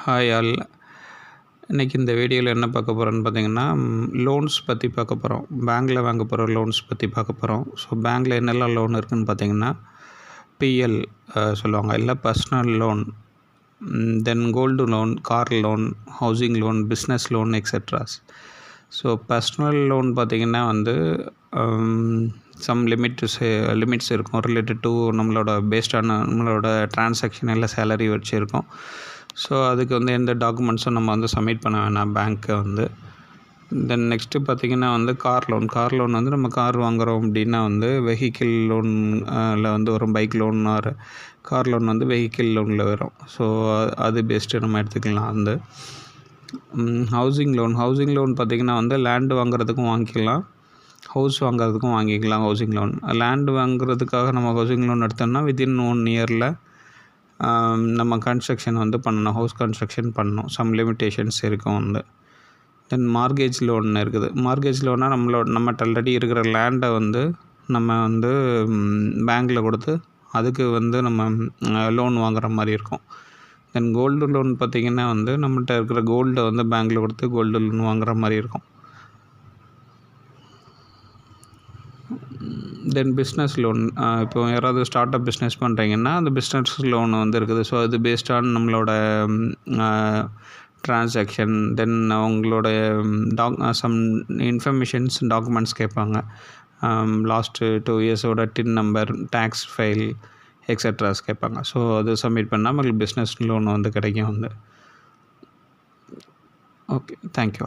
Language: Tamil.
ஹாய் ஆல் இன்றைக்கி இந்த வீடியோவில் என்ன பார்க்க போகிறோன்னு பார்த்தீங்கன்னா லோன்ஸ் பற்றி பார்க்க போகிறோம் பேங்க்கில் வாங்க போகிற லோன்ஸ் பற்றி பார்க்க போகிறோம் ஸோ பேங்க்கில் என்னெல்லாம் லோன் இருக்குதுன்னு பார்த்தீங்கன்னா பிஎல் சொல்லுவாங்க. இல்லை personal loan then gold loan car loan housing loan business loan extras so personal loan பார்த்திங்கன்னா வந்து சம் லிமிட்ஸ் லிமிட்ஸ் இருக்கும். ரிலேட்டட் டு நம்மளோட பேஸ்டான நம்மளோட டிரான்சாக்ஷன் இல்லை சேலரி வச்சுருக்கோம். ஸோ அதுக்கு வந்து எந்த டாக்குமெண்ட்ஸும் நம்ம வந்து சப்மிட் பண்ண வேணாம் பேங்க்கை வந்து. தென் நெக்ஸ்ட்டு பார்த்திங்கன்னா வந்து கார் லோன் கார் லோன் வந்து நம்ம கார் வாங்குகிறோம் அப்படின்னா வந்து வெஹிக்கிள் லோனில் வந்து வரும் bike loan or car loan வந்து வெஹிக்கிள் லோனில் வரும். ஸோ அது பெஸ்ட்டு நம்ம எடுத்துக்கலாம் வந்து. ஹவுசிங் லோன் ஹவுசிங் லோன் பார்த்திங்கன்னா வந்து லேண்டு வாங்குறதுக்கும் வாங்கிக்கலாம். ஹவுஸ் வாங்குறதுக்கும் வாங்கிக்கலாம் ஹவுசிங் லோன் லேண்டு வாங்குறதுக்காக நம்ம ஹவுசிங் லோன் எடுத்தோம்னா வித்தின் ஒன் இயரில் நம்ம கன்ஸ்ட்ரக்ஷன் வந்து பண்ணணும் ஹவுஸ் கன்ஸ்ட்ரக்ஷன் பண்ணணும். சம் லிமிட்டேஷன்ஸ் இருக்கும் வந்து. தென் மார்கேஜ் லோன் இருக்குது. மார்கேஜ் லோனால் நம்மளோட நம்மகிட்ட ஆல்ரெடி இருக்கிற லேண்டை வந்து நம்ம வந்து பேங்க்கில் கொடுத்து அதுக்கு வந்து நம்ம லோன் வாங்குகிற மாதிரி இருக்கும். தென் கோல்டு லோன் பார்த்திங்கன்னா வந்து நம்மகிட்ட இருக்கிற கோல்டை வந்து பேங்க்கில் கொடுத்து கோல்டு லோன் வாங்குற மாதிரி இருக்கும். தென் பிஸ்னஸ் லோன் இப்போ யாராவது ஸ்டார்ட் அப் பிஸ்னஸ் பண்ணுறீங்கன்னா அந்த பிஸ்னஸ் லோன் வந்து இருக்குது. ஸோ அது பேஸ்ட் ஆன் நம்மளோட ட்ரான்சாக்ஷன் தென் அவங்களோட டாக் சம் இன்ஃபர்மேஷன்ஸ் டாக்குமெண்ட்ஸ் கேட்பாங்க. Last two இயர்ஸோட TIN number tax file extras கேட்பாங்க. ஸோ அது சப்மிட் பண்ணால் உங்களுக்கு பிஸ்னஸ் லோன் வந்து கிடைக்கும் வந்து. Okay thank you